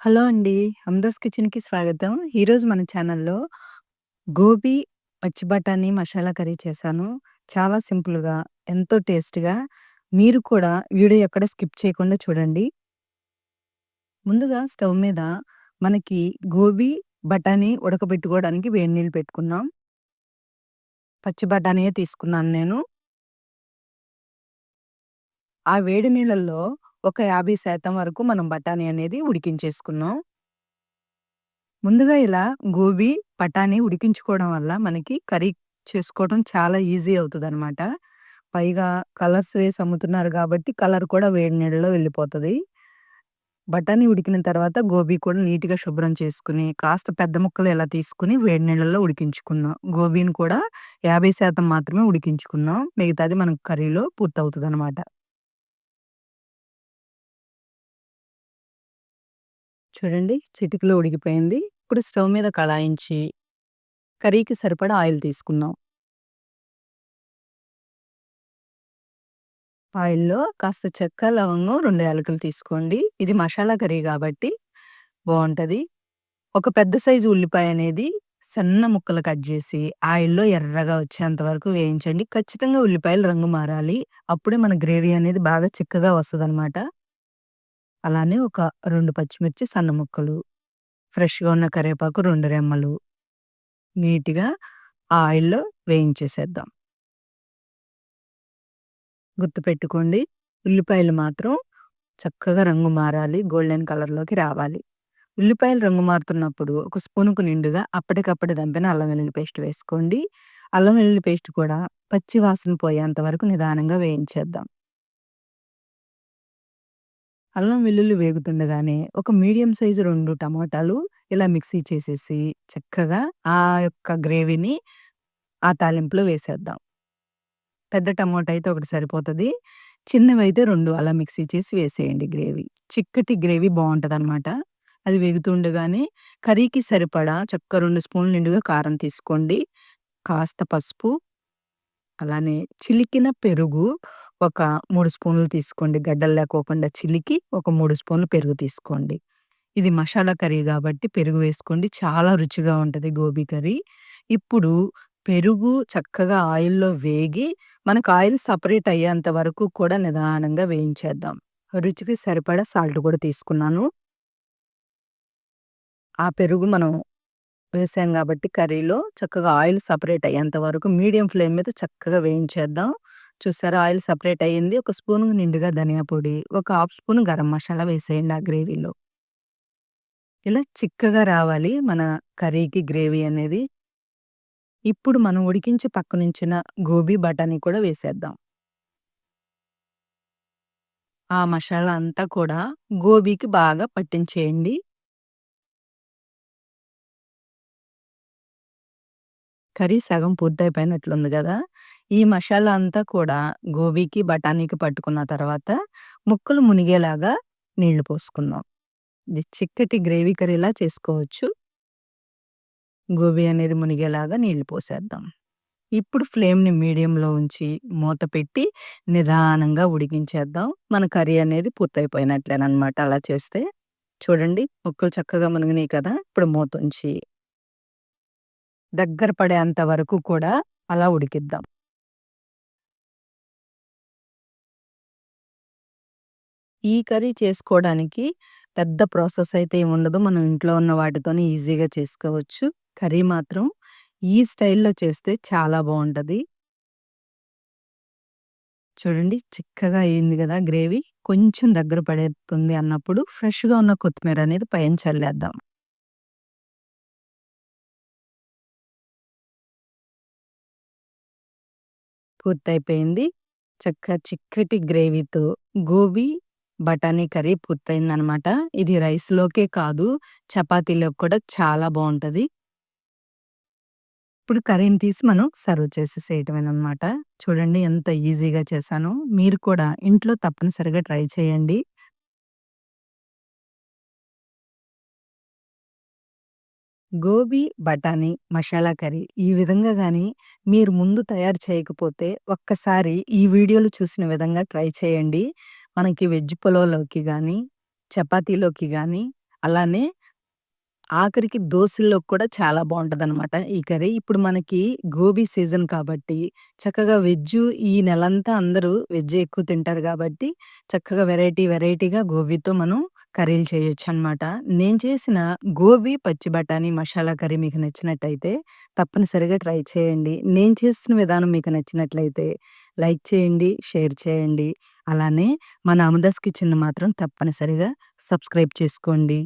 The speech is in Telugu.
హలో అండి. హమ్దాస్ కిచెన్‌కి స్వాగతం. ఈరోజు మన ఛానల్‌లో గోబీ, పచ్చి బఠానీ మసాలా కర్రీ చేశాను. చాలా సింపుల్‌గా, ఎంతో టేస్ట్‌గా. మీరు కూడా వీడియో ఎక్కడ స్కిప్ చేయకుండా చూడండి. ముందుగా స్టవ్ మీద మనకి గోబీ, బఠానీ ఉడకబెట్టుకోవడానికి వేడి నీళ్ళు పెట్టుకున్నాం పచ్చి బఠానీయే తీసుకున్నాను నేను. ఆ వేడి నీళ్ళల్లో ఒక 50% వరకు మనం బఠానీ అనేది ఉడికించేసుకున్నాం ముందుగా ఇలా గోబీ, బఠానీ ఉడికించుకోవడం వల్ల మనకి కర్రీ చేసుకోవడం చాలా ఈజీ అవుతదనమాట. పైగా కలర్స్ వేసి అమ్ముతున్నారు కాబట్టి కలర్ కూడా వేడి నీళ్ళలో వెళ్ళిపోతుంది బఠానీ ఉడికిన తర్వాత గోబీ కూడా నీట్‌గా శుభ్రం చేసుకుని కాస్త పెద్ద ముక్కలు ఇలా తీసుకొని వేడి నీళ్ళలో ఉడికించుకున్నాం గోబీని కూడా 50% మాత్రమే ఉడికించుకున్నాం మిగతాది మనకు కర్రీలో పూర్తవుతదనమాట. చూడండి చిటికలో ఉడికిపోయింది. ఇప్పుడు స్టవ్ మీద కళాయించి కర్రీకి సరిపడా ఆయిల్ తీసుకుందాం. ఆయిల్‌లో కాస్త చెక్క, లవంగం, రెండు యాలకులు తీసుకోండి. ఇది మసాలా కర్రీ కాబట్టి బాగుంటుంది ఒక పెద్ద సైజు ఉల్లిపాయ అనేది సన్న ముక్కలు కట్ చేసి ఆయిల్‌లో ఎర్రగా వచ్చేంత వరకు వేయించండి. ఖచ్చితంగా ఉల్లిపాయలు రంగు మారాలి. అప్పుడే మన గ్రేవీ అనేది బాగా చిక్కగా వస్తదనమాట. అలానే ఒక 2 పచ్చిమిర్చి సన్న ముక్కలు, ఫ్రెష్‌గా ఉన్న కరివేపాకు 2 రెమ్మలు నీట్‌గా ఆ ఆయిల్‌లో వేయించేసేద్దాం. గుర్తుపెట్టుకోండి. ఉల్లిపాయలు మాత్రం చక్కగా రంగు మారాలి. గోల్డెన్ కలర్‌లోకి రావాలి. ఉల్లిపాయలు రంగు మారుతున్నప్పుడు ఒక స్పూనుకు నిండుగా అప్పటికప్పుడు దంపిన అల్లం వెల్లుల్లి పేస్ట్ వేసుకోండి. అల్లం వెల్లుల్లి పేస్ట్ కూడా పచ్చి వాసన పోయేంత వరకు నిదానంగా వేయించేద్దాం. అల్లం వెల్లుల్లి వేగుతుండగానే ఒక మీడియం సైజు 2 టమాటాలు ఇలా మిక్సీ చేసేసి చక్కగా ఆ యొక్క గ్రేవీని ఆ తాలింపులో వేసేద్దాం. పెద్ద టమోటా అయితే ఒకటి సరిపోతది. చిన్నవైతే 2 అలా మిక్సీ చేసి వేసేయండి గ్రేవీ. చిక్కటి గ్రేవీ బావుంటదనమాట. అది వేగుతుండగానే కర్రీకి సరిపడా చక్క 2 స్పూన్లు నిండుగా కారం తీసుకోండి. కాస్త పసుపు అలానే చిలికిన పెరుగు ఒక 3 స్పూన్లు తీసుకోండి. గడ్డలు లేకోకుండా చిలికి ఒక 3 స్పూన్లు పెరుగు తీసుకోండి. ఇది మసాలా కర్రీ గాబట్టి పెరుగు వేసుకోండి. చాలా రుచిగా ఉంటది గోబీ కర్రీ. ఇప్పుడు పెరుగు చక్కగా ఆయిల్‌లో వేగి మనకు ఆయిల్ సెపరేట్ అయ్యేంత వరకు కూడా నిదానంగా వేయించేద్దాం. రుచికి సరిపడా సాల్ట్ కూడా తీసుకున్నాను. ఆ పెరుగు మనం వేసాం గాబట్టి కర్రీలో చక్కగా ఆయిల్ సెపరేట్ అయ్యేంత వరకు మీడియం ఫ్లేమ్ మీద చక్కగా వేయించేద్దాం. చూసారా ఆయిల్ సపరేట్ అయింది. ఒక స్పూన్ నిండుగా ధనియా పొడి, ఒక హాఫ్ స్పూన్ గరం మసాలా వేసేయండి ఆ గ్రేవీలో. ఇలా చిక్కగా రావాలి మన కర్రీకి గ్రేవీ అనేది. ఇప్పుడు మనం ఉడికించి పక్కనుంచిన గోబీ, బఠానీ కూడా వేసేద్దాం. ఆ మసాలా అంతా కూడా గోబీకి బాగా పట్టించేయండి. కర్రీ సగం పూర్తయిపోయినట్లుంది కదా ఈ మసాలా అంతా కూడా గోబీకి, బఠానీకి పట్టుకున్న తర్వాత ముక్కలు మునిగేలాగా నీళ్ళు పోసుకుందాం. ఇది చిక్కటి గ్రేవీ కర్రీలా చేసుకోవచ్చు. గోబీ అనేది మునిగేలాగా నీళ్ళు పోసేద్దాం. ఇప్పుడు ఫ్లేమ్‌ని మీడియంలో ఉంచి మూత పెట్టి నిదానంగా ఉడికించేద్దాం. మన కర్రీ అనేది పూర్తయిపోయినట్లేననమాట అలా చేస్తే. చూడండి ముక్కలు చక్కగా మునిగినాయి కదా! ఇప్పుడు మూతుంచి దగ్గర పడేంత వరకు కూడా అలా ఉడికిద్దాం. ఈ కర్రీ చేసుకోవడానికి పెద్ద ప్రాసెస్ అయితే ఏముండదు. మనం ఇంట్లో ఉన్న వాటితోనే ఈజీగా చేసుకోవచ్చు. కర్రీ మాత్రం ఈ స్టైల్‌లో చేస్తే చాలా బాగుంటుంది చూడండి చిక్కగా అయింది కదా గ్రేవీ. కొంచెం దగ్గర పడేస్తుంది అన్నప్పుడు ఫ్రెష్‌గా ఉన్న కొత్తిమీర అనేది పైన చల్లేద్దాం. పూర్తయిపోయింది. చక్కగా చిక్కటి గ్రేవీతో గోబీ, బఠానీ కర్రీ పూర్తయిందనమాట. ఇది రైస్‌లోకే కాదు చపాతీలోకి కూడా చాలా బాగుంటుంది ఇప్పుడు కర్రీని తీసి మనం సర్వ్ చేసేసేయటమేననమాట. చూడండి ఎంత ఈజీగా చేశానో. మీరు కూడా ఇంట్లో తప్పనిసరిగా ట్రై చేయండి. గోబీ, బఠానీ మసాలా కర్రీ ఈ విధంగా కానీ మీరు ముందు తయారు చేయకపోతే ఒక్కసారి ఈ వీడియోలు చూసిన విధంగా ట్రై చేయండి. మనకి వెజ్ పులావ్‌లోకి కానీ చపాతీలోకి కానీ అలానే ఆఖరికి దోసల్లోకి కూడా చాలా బావుంటదనమాట ఈ కర్రీ. ఇప్పుడు మనకి గోబీ సీజన్ కాబట్టి చక్కగా వెజ్జు ఈ నెలంతా అందరూ వెజ్జే ఎక్కువ తింటారు గాబట్టి చక్కగా వెరైటీ వెరైటీగా గోబీతో మనం కర్రీలు చేయొచ్చనమాట. నేను చేసిన గోబీ పచ్చి బఠానీ మసాలా కర్రీ మీకు నచ్చినట్టయితే తప్పనిసరిగా ట్రై చేయండి. నేను చేసిన విధానం మీకు నచ్చినట్లయితే లైక్ చేయండి, షేర్ చేయండి. అలానే మన అమదాస్ కిచెన్‌ని మాత్రం తప్పనిసరిగా సబ్స్క్రైబ్ చేసుకోండి.